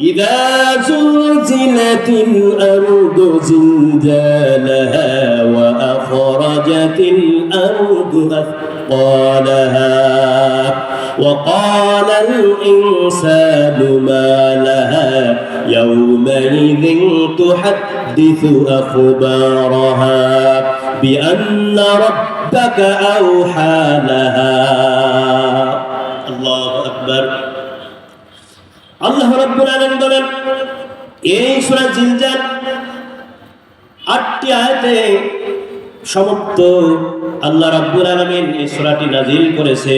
إذا زلزلت الأرض زلزالها وأخرجت الأرض أثقالها وقال الإنسان ما لها يومئذ تحدث أخبارها بأن ربك أوحى لها রাব্বুল আল্লাহ রাব্বুল আলামিন এই সূরাটি নাজিল করেছে।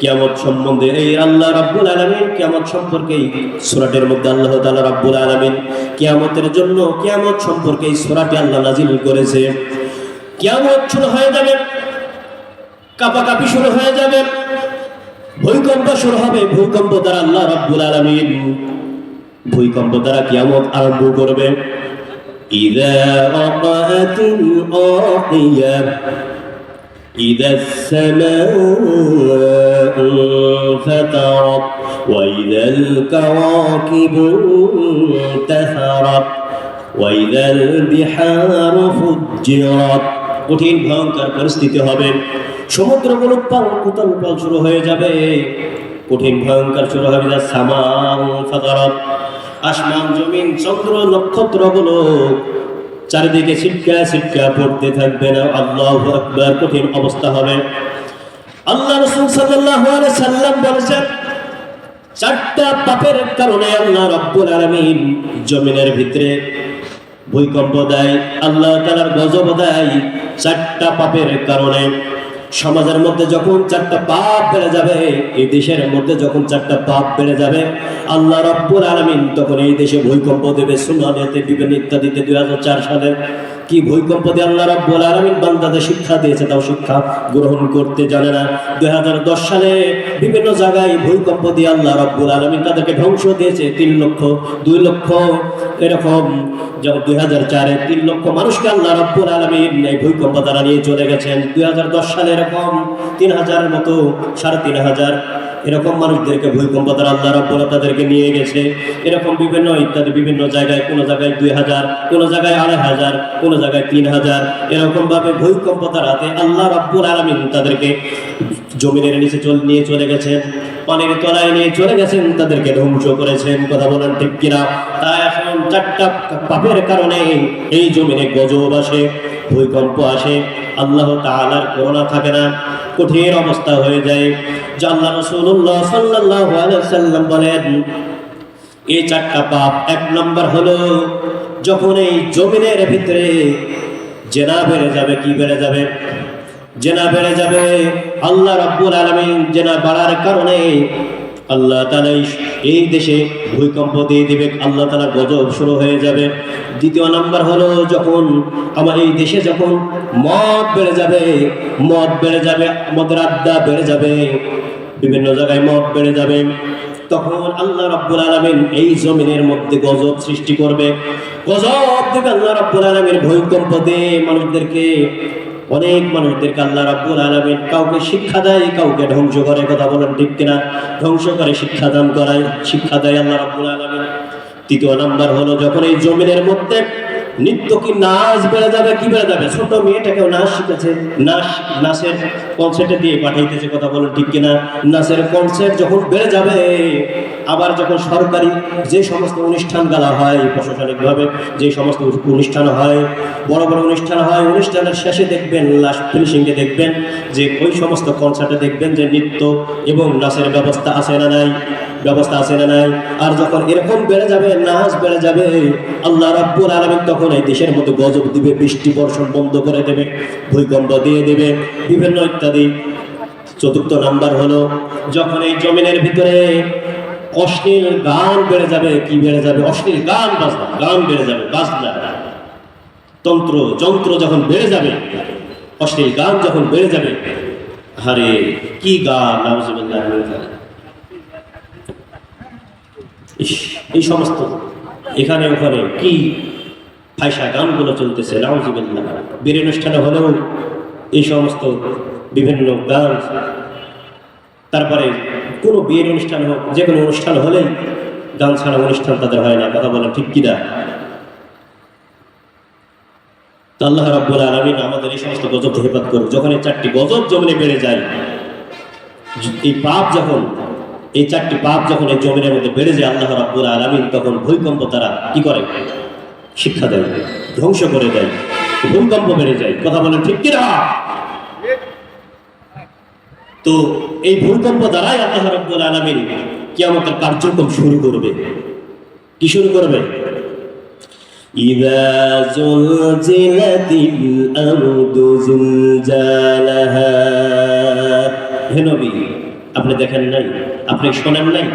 কিয়ামত সম্বন্ধে এই আল্লাহ রাব্বুল আলামিন কিয়ামত সম্পর্কে এই সূরাটির মধ্যে আল্লাহ তাআলা রাব্বুল আলামিন কিয়ামতের জন্য কিয়ামত সম্পর্কে এই সূরাটি আল্লাহ নাজিল করেছে। কিয়ামত শুরু হয়ে যাবে, কাপাকাপি শুরু হয়ে যাবে ভূমিকম্প শুরু হবে ভূমিকম্প দ্বারা আল্লাহ রাব্বুল আলামিন ভূমিকম্প দ্বারা কিয়ামত আরম্ভ করবে ইযা ওয়াকাতিল আকিয়া إذا السماء انفطرت وإذا الكواكب انتثرت وإذا البحار فجرت কঠিন ভয়ঙ্কর পরিস্থিতি হবে সমুদ্রগুলো কুতল পাল শুরু হয়ে যাবে। কঠিন, ভয়ঙ্কর শুরু হবে যা ফাতারাত আসমান, জমিন, চন্দ্র, নক্ষত্রগুলো চারিদিকে ছিটকা ছিটকা পড়তে থাকবে না। আল্লাহ আকবার, কঠিন অবস্থা হবে। আল্লাহ রসুল সাল্লাম বলেছেন, চারটা পাপের কারণে আল্লাহ রব্বুল আলামিন জমিনের ভিতরে ভূমিকম্প দেয়, আল্লাহ তাআলার গজব দেয়। চারটা পাপের কারণে সমাজের মধ্যে যখন চারটা পাপ বেড়ে যাবে, এই দেশের মধ্যে যখন চারটা পাপ বেড়ে যাবে, আল্লাহ রব্বুল আলামিন তখন এই দেশে ভূমিকম্প দেবে সুনানিয়াতে দিবেন ইত্যাদিতে দুই হাজার চার সালে কি ভূমিকম্প দিয়ে আল্লাহ রাব্বুল আলামিন বান্দাদের শিক্ষা দিয়েছে, তাও শিক্ষা গ্রহণ করতে জানে না। দু হাজার দশ সালে বিভিন্ন জায়গায় ভূমিকম্প দিয়ে আল্লাহ রাব্বুল আলামিন তাদেরকে ধ্বংস দিয়েছে। তিন লক্ষ, দুই লক্ষ এরকম যখন দুই হাজার চারে তিন লক্ষ মানুষকে আল্লাহ রাব্বুল আলামিন এই ভূমিকম্প দ্বারা নিয়ে চলে গেছেন। দুই হাজার দশ সালে এরকম তিন হাজারের মতো, সাড়ে তিন হাজার এরকম মানুষদেরকে ভূমিকম্প দ্বারা আল্লাহ রাব্বুল তাদেরকে নিয়ে গেছে। এরকম বিভিন্ন ইত্যাদি, বিভিন্ন জায়গায়, কোনো জায়গায় দুই হাজার, কোনো জায়গায় আড়াই হাজার, কোনো জায়গায় তিন হাজার। এরকমভাবে ভূমিকম্প দ্বারাতে আল্লাহ রাব্বুল আলামিন তাদেরকে জমিনের নিচে চল, নিয়ে চলে গেছেন, পানির তলায় নিয়ে চলে গেছেন, তাদেরকে ধ্বংস করেছেন। কথা বলেন ঠিক কিনা? তাই এখন চারটা পাপের কারণে এই জমিনে গজব আসে, ভূমিকম্প আসে। আল্লাহ তাআলার করোনা থাকে না। কঠিন অবস্থা হয়ে যায়। জাল্লা রসুল্লাহ সাল্লাহ সাল্লাম বলেন এই চারটা পাপ এক নম্বর হলো, যখন এই জমিনের ভিতরে জেনা বেড়ে যাবে, কি বেড়ে যাবে? জেনা বেড়ে যাবে, আল্লাহ রাব্বুল আলমিন জেনা বাড়ার কারণে আল্লাহ তাআলা এই- দেশে ভূমিকম্প দিয়ে দেবে, আল্লাহ তালা গজব শুরু হয়ে যাবে। দ্বিতীয় নাম্বার হলো যখন আমার এই দেশে যখন মদ বেড়ে যাবে, মদ বেড়ে যাবে মদের আড্ডা বেড়ে যাবে, বিভিন্ন জায়গায় মদ বেড়ে যাবে, তখন আল্লাহ রাব্বুল আলামিন এই জমিনের মধ্যে গজব সৃষ্টি করবে। গজব দেবে আল্লাহ রাব্বুল আলামিন ভূমিকম্প দিয়ে মানুষদেরকে অনেক মানুষদেরকে আল্লাহ রাব্বুল আলামিন কাউকে শিক্ষা দেয়, কাউকে ধ্বংস করে, কথা বলেন ঠিক কিনা? ধ্বংস করে, শিক্ষা দান করায়, শিক্ষা দেয় আল্লাহ রাব্বুল আলামিন। তৃতীয় নাম্বার হলো, যখন এই জমিনের মধ্যে নৃত্য কি নাচ বেড়ে যাবে, কি বেড়ে যাবে? ছোট মেয়েটাকেও নাচ শিখেছে নাচ নাচের কনসার্টে দিয়ে পাঠাইতেছে, কথা বলেন ঠিক কিনা? নাচের কনসার্ট যখন বেড়ে যাবে আবার যখন সরকারি যে সমস্ত অনুষ্ঠান গালা হয়, প্রশাসনিকভাবে যে সমস্ত অনুষ্ঠান হয়, বড় বড় অনুষ্ঠান হয়, অনুষ্ঠানের শেষে দেখবেন লাস্ট ফিনিশিংয়ে দেখবেন যে ওই সমস্ত কনসার্টে দেখবেন যে নৃত্য এবং নাচের ব্যবস্থা আছে না নাই, ব্যবস্থা আছে না নাই। আর যখন এরকম বেড়ে যাবে, নাচ বেড়ে যাবে, আল্লাহ রাব্বুল আলামিন তখন এই দেশের মতো গজব দিবে, বৃষ্টি বর্ষণ বন্ধ করে দেবে, ভূমিকম্প দিয়ে দেবে, বিভিন্ন ইত্যাদি। চতুর্থ নাম্বার হলো, যখন এই জমিনের ভিতরে অশ্লীল গান বেড়ে যাবে, কি বেড়ে যাবে? অশ্লীল গান বাজনা, গান বেড়ে যাবে, বাজনা তন্ত্র, যন্ত্র যখন বেড়ে যাবে, অশ্লীল গান যখন বেড়ে যাবে আরে কি গান এই সমস্ত, এখানে ওখানে কি ফাইসা গানগুলো চলতেছে, নাউজুবিল্লাহ। বীর অনুষ্ঠানে হলেও এই সমস্ত বিভিন্ন গান তারপরে কোনো বিয়ের অনুষ্ঠান হোক, যে কোনো অনুষ্ঠান হলেই গান ছাড়া অনুষ্ঠান তাদের হয় না, কথা বলেন ঠিক কিনা? আল্লাহ রাব্বুল আলামিন আমাদের এই সমস্ত গজব হেফাত করুক। যখন এই চারটি গজব জমিনে বেড়ে যায়, এই পাপ যখন, এই চারটি পাপ যখন এই জমিনের মধ্যে বেড়ে যায়, আল্লাহ রাব্বুল আলামিন তখন ভূমিকম্প তারা কি করে? শিক্ষা দেয়, ধ্বংস করে দেয়, ভূমিকম্প বেড়ে যায়, কথা বলেন ঠিক কিনা? তো এই ভূমিকম্প দ্বারাই আল্লাহ রাব্বুল আলামিন কিয়ামতের কার্যক্রম শুরু করবে কি শুরু করবে إذا زلزلت الأرض زلزالها হে নবী আপনি দেখেন নাই আপনি শোনেন নাই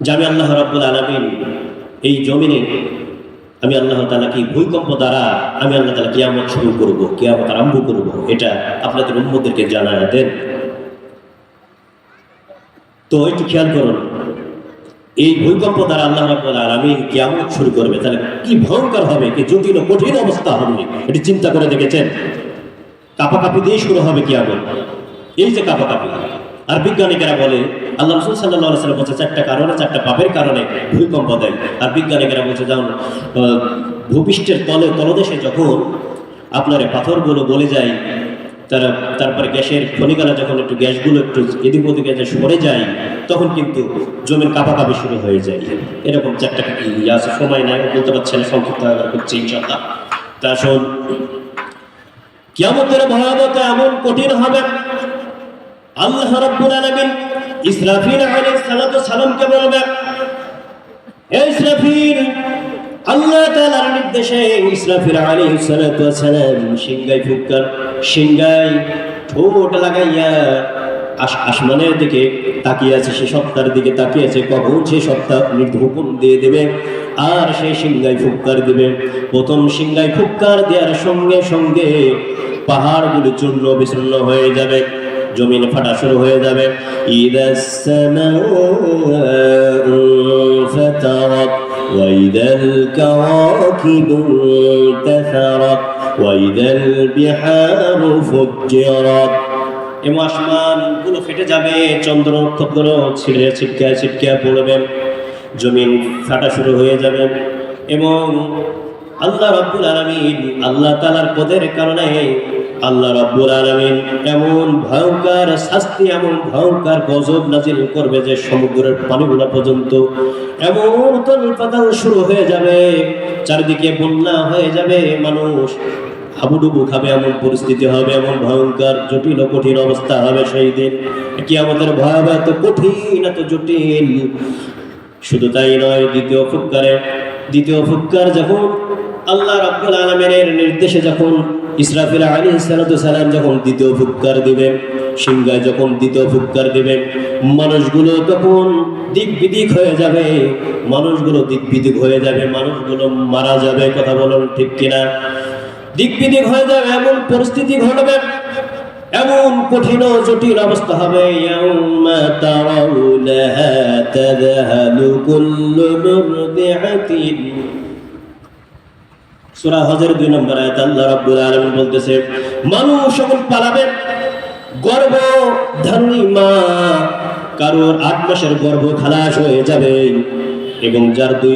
যে আমি আল্লাহ রাব্বুল আলামিন এই জমিনে আমি আল্লাহ তাআলা কি ভূমিকম্প দ্বারা আমি আল্লাহ তাআলা কিয়ামত শুরু করব, কিয়ামত আরম্ভ করব, এটা আপনাদের উম্মতদেরকে জানায় দেন। তো একটু খেয়াল করুন, এই ভূমিকম্প দ্বারা আল্লাহ রাব্বুল আলামিন কিয়ামত শুরু করবে, তাহলে কি ভয়ঙ্কর হবে, কি জটিল কঠিন অবস্থা হবে, এটি চিন্তা করে দেখেছেন? কাপাকাপি দিয়ে শুরু হবে কিয়ামত। এই যে কাপাকাপি। আর বিজ্ঞানীরা বলে, আল্লাহ রসুল সাল্লাহ সাল্লাম বলছে, চারটা কারণে, চারটা পাপের কারণে ভূমিকম্প দেয়। আর বিজ্ঞানীরা বলছে যেমন ভূপৃষ্ঠের তলে, তলদেশে যখন আপনার পাথরগুলো গলে যায়, তারা, তারপরে গ্যাসের খনিকালা যখন একটু গ্যাসগুলো একটু এদিক ওদিকে যে সরে যায়, তখন কিন্তু জমির কাপাকাপি শুরু হয়ে যায়। এরকম চারটা ইয়ে আছে? সময় নাই, বলতে পারছে না, সংক্ষিপ্ত করছে ইনশাল্লাহ তা শোন কিয়ামতের ভয়াবহতা এমন কঠিন হবে আল্লাহ রাব্বুল আলামিন ইসরাফিল আলাইহিস সালাতু সালামকে বলবে, হে ইসরাফিল, আল্লাহ তাআলার নির্দেশে ইসরাফিল আলাইহিস সালাতু সালাম সিংগাই ফুৎকার সিংগাই ঠোঁট লাগাইয়া আস- আসমানের দিকে তাকিয়ে আছে, সে সত্তার দিকে তাকিয়ে আছে, কখন সে সত্তা হুকুম দিয়ে দেবে? আর সে সিংগাই ফুৎকার দিবে। প্রথম সিংগাই ফুৎকার দেওয়ার সঙ্গে সঙ্গে পাহাড়গুলি চূর্ণ বিচূর্ণ হয়ে যাবে। জমিন ফাটা শুরু হয়ে যাবে ইদাস সামাউ ফাতারাত وإذا الكواكب انتثرت وإذا البحار فجرت এবং আসমানগুলো ফেটে যাবে চন্দ্র নক্ষত্রগুলো ছিঁড়ে ছিটকে ছিটকে পড়বে জমিন ফাটা শুরু হয়ে যাবে এবং আল্লাহ রব্বুল আলমিন আল্লাহ তালার পদের কারণে আল্লাহ রব্বুল আলমিন এমন ভয়ঙ্কর শাস্তি, এমন ভয়ঙ্কর গজব নাজিল করবে যে সমুদ্রের পানিগুলো পর্যন্ত এমন উতল পাতাল শুরু হয়ে যাবে, চারিদিকে বন্যা হয়ে যাবে, মানুষ হাবুডুবু খাবে, এমন পরিস্থিতি হবে, এমন ভয়ঙ্কর জটিল কঠিন অবস্থা হবে সেই দিন। কি আমাদের ভয়াবহ এত কঠিন, এত জটিল। শুধু তাই নয়, দ্বিতীয় ফুৎকারে, দ্বিতীয় ফুৎকার যখন আল্লাহ রাব্বুল আলামিনের নির্দেশে যখন ইসরাফিল আলী সালাম যখন দ্বিতীয় ফুৎকার দিবে, সিংহায় যখন দ্বিতীয় ফুৎকার দিবে, মানুষগুলো তখন দিক বিদিক হয়ে যাবে, মানুষগুলো দিক বিদিক হয়ে যাবে, মানুষগুলো মারা যাবে, কথা বলুন ঠিক কিনা? দিক বিদিক হয়ে যাবে, এমন পরিস্থিতি ঘটবে, এমন কঠিন জটিল অবস্থা হবে তারাউনাহা তাযহালু সূরা হজের দুই নম্বর আয়াত আল্লাহ রাব্বুল আলামিন বলতেছে, মানুষ সকল পালাবে গর্ভ ধারণী মা, কারোর আট মাসের গর্ভ খালাস হয়ে যাবে এবং যার দুই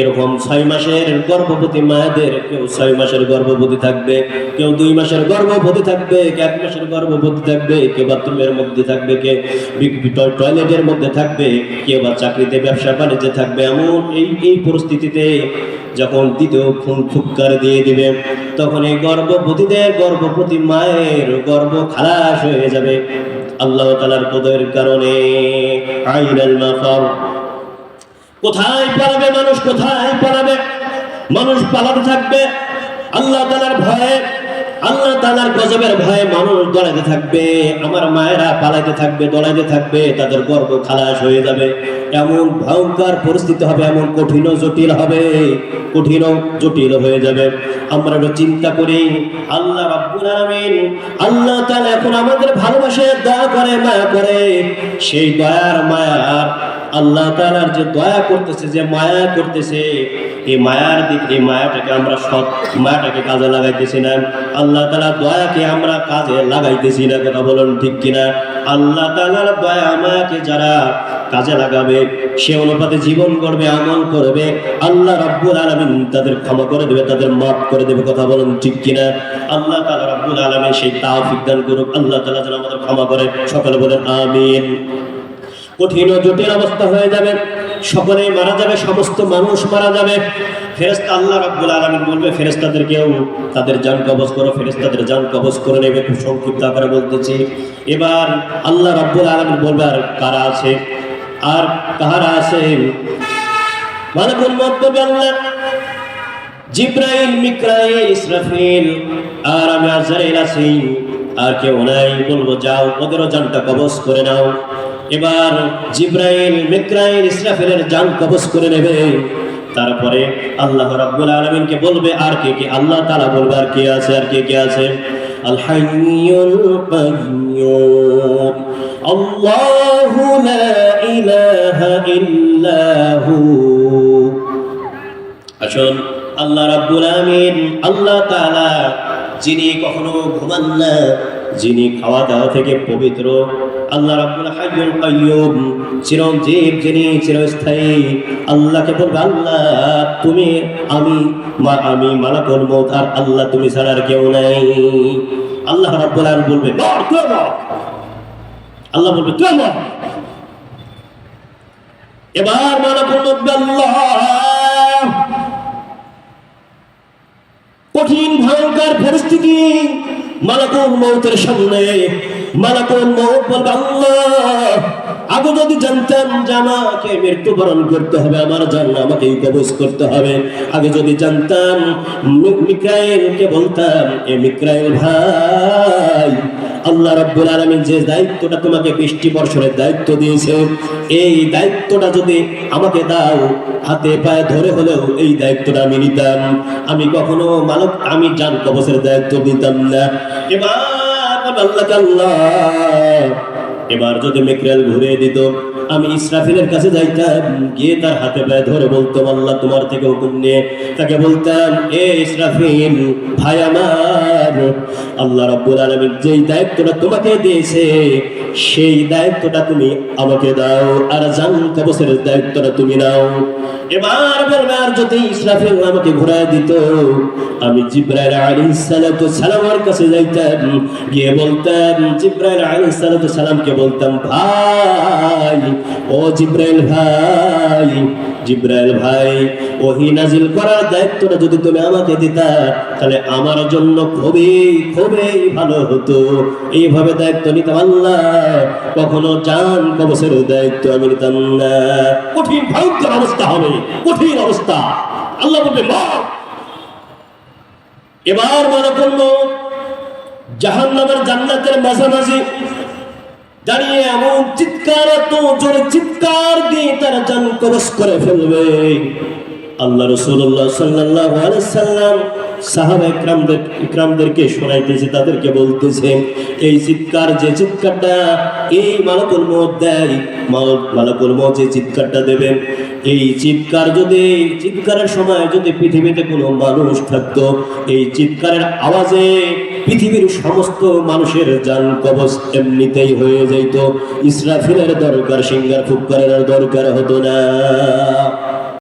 এরকম ছয় মাসের গর্ভবতী মায়েদের কেউ ছয় মাসের গর্ভবতী থাকবে, কেউ দুই মাসের গর্ভবতী থাকবে, কে এক মাসের গর্ভবতী থাকবে কেউ বাথরুমের মধ্যে থাকবে, কে টয়লেটের মধ্যে থাকবে কেউ বা চাকরিতে, ব্যবসা বাণিজ্যে থাকবে, এমন এই এই পরিস্থিতিতে যখন দ্বিতীয় খুন ফুৎকার দিয়ে দিবে, তখন এই গর্ভবতীদের গর্ভবতী মায়ের গর্ভ খালাস হয়ে যাবে। আল্লাহ তালার পদের কারণে কোথায় পালাবে মানুষ, কোথায় পালাবে? মানুষ পালাতে থাকবে। আল্লাহ তালার ভয়ে, আল্লাহ তালার গজবের ভয়ে মানুষ দৌড়াতে থাকবে। আমার মায়েরা পালাইতে থাকবে দৌড়াইতে থাকবে, তাদের গর্ব খালাস হয়ে যাবে। এমন ভয়ঙ্কর পরিস্থিতি হবে, এমন কঠিন জটিল হবে। কঠিন জটিল হয়ে যাবে। আমরা একটু চিন্তা করি, আল্লাহ আল্লাহ তাআলা এখন আমাদের ভালোবাসে, দয়া করে, মায়া করে। সেই দয়ার মায়ার আল্লাহ তাআলার যে দয়া করতেছে, যে মায়া করতেছে, এই মায়ার দিক, এই মায়াটাকে আমরা সৎ, মায়াটাকে কাজে লাগাইতেছি না। আল্লাহ তাআলার দয়াকে আমরা কাজে লাগাইতেছি না, কথা বলুন ঠিক কিনা? আল্লাহ তাআলার দয়া, মায়াকে যারা কাজে লাগাবে, সে অনুপাতে জীবন গড়বে, আমল করবে। আল্লাহ রাব্বুল আলামিন তাদের ক্ষমা করে দেবে, তাদের মাফ করে দেবে, কথা বলেন ঠিক কিনা? আল্লাহ তাআলা রাব্বুল আলামিন সেই দান করুক। আল্লাহ তাআলা যেন আমাদের ক্ষমা করে, সকলে বলেন আমিন। কঠিন ও জটিল অবস্থা হয়ে যাবে সকলে মারা যাবে, সমস্ত মানুষ মারা যাবে। ফেরেস্তা আল্লাহ রাব্বুল আলামিন বলবে ফেরেস্তাদেরকেও তাদের জান কবজ করো ফেরেস্তাদের জান কবজ করে নেবে, খুব সংক্ষিপ্ত আকারে বলতেছি। এবার আল্লাহ রাব্বুল আলামিন বলবে, আর কারা আছে? আর কাহারা আছে মালাকুল মউত বলবে আল্লাহ, জিব্রাইল, মিকরাইল, ইসরাফিল, আর আমি আজরাইল আছি, আর কেউ নাই। বলব, যাও, ওদেরও জানটা কবজ করে নাও। এবার জিব্রাইল, মিকরাইল, ইসরাফিলের জান কবজ করে নেবে। তারপরে আল্লাহ রাব্বুল আলামিনকে বলবে, আর কে কে? আল্লাহ তাআলা বলবে, আর কে আছে, আর কে কে আছে? আল القيوم. الله لا إله إلا هو. أشهد আল্লাহ রাব্বুল আমিন আল্লাহ তাআলা যিনি কখনো ঘুমান না, যিনি খাওয়া দাওয়া থেকে পবিত্র আল্লাহ রাব্বুল হাইয়ুল কাইয়্যুম চিরঞ্জীব যিনি চিরস্থায়ী, আল্লাহকে বলবে, আল্লাহ, তুমি আমি মা, আমি মালাকুল মউত, আর আল্লাহ তুমি ছাড়া কেউ নাই। আল্লাহ রাব্বুল আলামিন বলবে, মর তুই মর। আল্লাহ বলবে তুই মর। এবার মালাকুল মউত আল্লাহ! কঠিন, ভয়ঙ্কর পরিস্থিতি মালাকুল মৌতের সামনে মালাকুল মৌত বলবে আল্লাহ আগে যদি জানতাম যে আমাকে মৃত্যুবরণ করতে হবে, আমার জন্য আমাকে কবজ করতে হবে। আগে যদি জানতাম, মি- মিকাইলকে বলতাম, এ মিক্রাইল ভাই, আল্লাহ রাব্বুল আলামিন যে দায়িত্বটা তোমাকে বৃষ্টি বর্ষণের দায়িত্ব দিয়েছে, এই দায়িত্বটা যদি আমাকে দাও, হাতে পায়ে ধরে হলেও এই দায়িত্বটা আমি নিতাম। আমি কখনো মালক, আমি জান কবচের দায়িত্ব নিতাম না। এবার আল্লাহ আল্লাহ এবার যদি মেকরাল ঘুরে দিত, আমি ইসরাফিলের কাছে যাইতাম, গিয়ে তার হাতে পায়ে ধরে বলতাম, আল্লাহ তোমার থেকে হুকুম নিয়ে তাকে বলতাম, এ ইসরাফিল, ভাই আমার, আল্লাহ রাব্বুল আলামিন যেই দায়িত্বটা তোমাকে দিয়েছে সেই দায়িত্বটা তুমি আমাকে দাও, আর জান দায়িত্বটা তুমি নাও। এবার বলবে, আর যদি ইসরাফিল আমাকে ঘুরায় দিত, আমি জিব্রাইল আলাইহিস সালাতু সালামের কাছে যাইতাম, গিয়ে বলতাম, জিব্রাইল আলাইহিস সালাতু সালামকে বলতাম, ভাই, ও জিব্রাইল ভাই জিব্রাইল ভাই ওহি নাজিল করার দায়িত্বটা যদি তুমি আমাকে দিতা, তাহলে আমার জন্য খুবই খুবই ভালো হতো। এইভাবে দায়িত্ব নিতাম আল্লাহ। কখনো জান কবসের দায়িত্ব আমি নিতাম না। কঠিন, ভয়ঙ্কর অবস্থা হবে। কঠিন অবস্থা। আল্লাহ বলবে এবার মনে করল জাহান নামের জান্নাতের মাঝামাঝি দাঁড়িয়ে এমন চিৎকার, এত জোরে চিৎকার দিয়ে তারা জান কবস করে ফেলবে। আল্লাহ রসুল্লাহ সাল্লাহ সাল্লাম সাহাবা ইকরামদের ইকরামদেরকে শোনাইতেছে, তাদেরকে বলতেছে, এই চিৎকার, যে চিৎকারটা এই দেয় যে চিৎকারটা দেবেন, এই চিৎকার যদি চিৎকারের সময় যদি পৃথিবীতে কোনো মানুষ থাকতো, এই চিৎকারের আওয়াজে পৃথিবীর সমস্ত মানুষের যান কবচ এমনিতেই হয়ে যাইত। ইসরাফিলের দরকার, সিঙ্গার ফুৎকারের আর দরকার হতো না।